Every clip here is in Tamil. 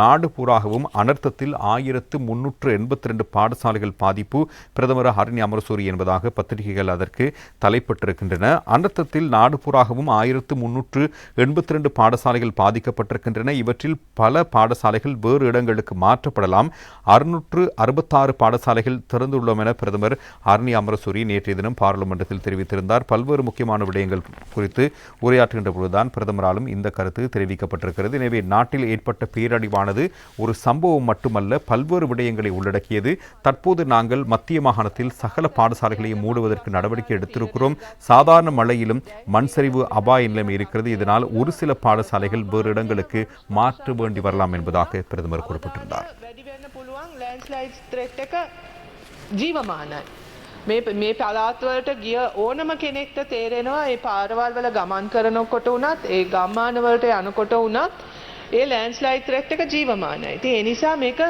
நாடு பூராகவும் அனர்த்தத்தில் ஆயிரத்து முன்னூற்று எண்பத்தி ரெண்டு பாடசாலைகள் பாதிப்பு பிரதமர் ஹரணி அமரசூரி என்பதாக பத்திரிகைகள் அதற்கு தலைப்பட்டிருக்கின்றன. அனர்த்தத்தில் நாடு பூராகவும் ஆயிரத்து முன்னூற்று எண்பத்தி ரெண்டு பாடசாலைகள் பாதிக்கப்பட்டிருக்கின்றன. இவற்றில் பல பாடசாலைகள் வேறு இடங்களுக்கு மாற்றப்படலாம். அறுநூற்று அறுபத்தாறு பாடசாலைகள் திறந்துள்ளோம் என பிரதமர் ஹரணி அமரசூரி நேற்றைய தினம் பாராளுமன்றத்தில் தெரிவித்திருந்தார். பல்வேறு முக்கியமான விடயங்கள் குறித்து உரையாற்றுகின்ற பொழுதுதான் பிரதமராலும் இந்த கருத்து தெரிவிக்கப்பட்டிருக்கிறது. எனவே நாட்டில் ஏற்பட்ட பேரழிவான ஆனது ஒரு சம்பவம் மட்டுமல்ல பல்வேறு விடயங்களை உள்ளடக்கியது தற்போது நாங்கள் மத்திய மாகாணத்தில் சகல பாடசாலைகளையும் மூடுவதற்கு நடவடிக்கை எடுத்திருக்கிறோம் சாதாரண மழையிலும் மண் சரிவு அபாய நிலைமை இருக்கிறது இதனால் ஒரு சில பாடசாலைகள் வேறு இடங்களுக்கு மாற்ற வேண்டி வரலாம் என்பதாக பிரதமர் குறிப்பிட்டிருந்தார் ජීවමානයි. මේ මේ පලාත්වලට ගිය ඕනම කෙනෙක්ට තේරෙනවා ඒ පාරවල් වල ගමන් කරනකොට වුණත් ඒ ගම්මානවලට යනකොට වුණත් ඒ ලෑන්ස්ලයිඩ් ත්‍රෙට් එක ජීවමානයි. ඉතින් ඒ නිසා මේක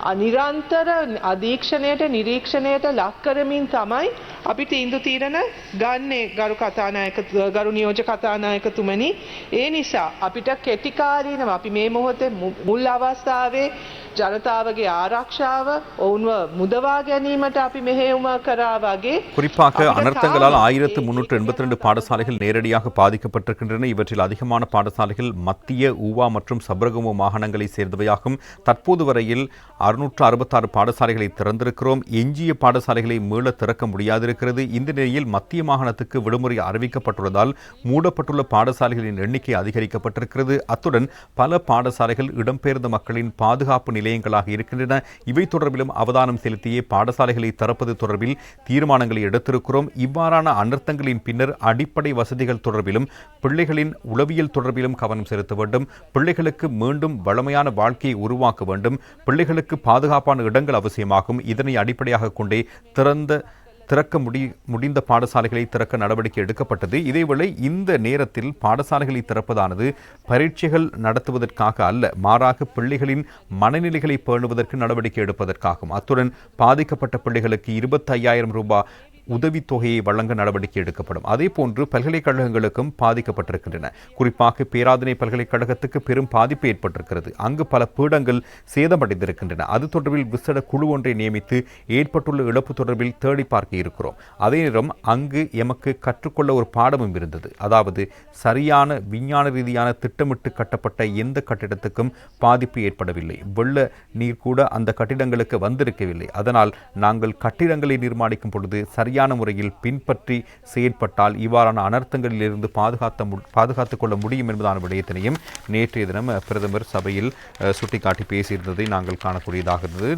අනිරන්තර අධීක්ෂණයට නිරීක්ෂණයට ලක් කරමින් තමයි අපි තීන්දුව තීරණ ගන්නේ ගරු කතානායක ගරු නියෝජ්‍ය කතානායකතුමනි. ඒ නිසා අපිට කෙටිකාලීනව අපි මේ මොහොතේ මුල් අවස්ථාවේ ජනතාවගේ ආරක්ෂාව ඔවුන්ව මුදවා ගැනීමට අපි මෙහෙයුම කරා වගේ குறிப்பாக அனர்த்தங்களால் ஆயிரத்து முன்னூற்று எண்பத்தி ரெண்டு பாடசாலைகள் நேரடியாக பாதிக்கப்பட்டிருக்கின்றன இவற்றில் அதிகமான பாடசாலைகள் மத்திய ஊவா மற்றும் சபரகமு மாகாணங்களை சேர்ந்தவையாகும் தற்போது வரையில் அறுநூற்று அறுபத்தாறு பாடசாலைகளை திறந்திருக்கிறோம் எஞ்சிய பாடசாலைகளை மீள திறக்க முடியாதிருக்கிறது இந்த நிலையில் மத்திய மாகாணத்துக்கு விடுமுறை அறிவிக்கப்பட்டுள்ளதால் மூடப்பட்டுள்ள பாடசாலைகளின் எண்ணிக்கை அதிகரிக்கப்பட்டிருக்கிறது அத்துடன் பல பாடசாலைகள் இடம்பெயர்ந்த மக்களின் பாதுகாப்பு நிலையங்களாக இருக்கின்றன. இவை தொடர்பிலும் அவதானம் செலுத்தியே பாடசாலைகளை திறப்பது தொடர்பில் தீர்மானங்களை எடுத்திருக்கிறோம். இவ்வாறான அனர்த்தங்களின் பின்னர் அடிப்படை வசதிகள் தொடர்பிலும் பிள்ளைகளின் உளவியல் தொடர்பிலும் கவனம் செலுத்த வேண்டும். பிள்ளைகளுக்கு மீண்டும் வளமையான வாழ்க்கையை உருவாக்க வேண்டும். பிள்ளைகளுக்கு பாதுகாப்பான இடங்கள் அவசியமாகும். இதனை அடிப்படையாக கொண்டே திறந்த திறக்க முடி முடிந்த பாடசாலைகளை திறக்க நடவடிக்கை எடுக்கப்பட்டது. இதேவேளை இந்த நேரத்தில் பாடசாலைகளை திறப்பதானது பரீட்சைகள் நடத்துவதற்காக அல்ல மாறாக பிள்ளைகளின் மனநிலைகளை பேணுவதற்கு நடவடிக்கை எடுப்பதற்காகும். அத்துடன் பாதிக்கப்பட்ட பிள்ளைகளுக்கு இருபத்தி ஐயாயிரம் ரூபாய் உதவித்தொகையை வழங்க நடவடிக்கை எடுக்கப்படும். அதே போன்று பல்கலைக்கழகங்களுக்கும் பாதிக்கப்பட்டிருக்கின்றன. குறிப்பாக பேராதனை பல்கலைக்கழகத்துக்கு பெரும் பாதிப்பு ஏற்பட்டிருக்கிறது. அங்கு பல பீடங்கள் சேதமடைந்திருக்கின்றன. அது தொடர்பில் விசேட குழு ஒன்றை நியமித்து ஏற்பட்டுள்ள இழப்பு தொடர்பில் தேடி பார்க்க இருக்கிறோம். அதே நேரம் அங்கு எமக்கு கற்றுக்கொள்ள ஒரு பாடமும் இருந்தது. அதாவது சரியான விஞ்ஞான ரீதியான திட்டமிட்டு கட்டப்பட்ட எந்த கட்டிடத்துக்கும் பாதிப்பு ஏற்படவில்லை. வெள்ள நீர் கூட அந்த கட்டிடங்களுக்கு வந்திருக்கவில்லை. அதனால் நாங்கள் கட்டிடங்களை நிர்மாணிக்கும் பொழுது சரியான முறையில் பின்பற்றி செயற்பட்டால் இவ்வாறான அனர்த்தங்களிலிருந்து பாதுகாத்த பாதுகாத்துக் கொள்ள முடியும் என்பதான விடயத்தினையும் நேற்றைய தினம் பிரதமர் சபையில் சுட்டிக்காட்டி பேசியிருந்ததை நாங்கள் காணக்கூடியதாக இருந்தது.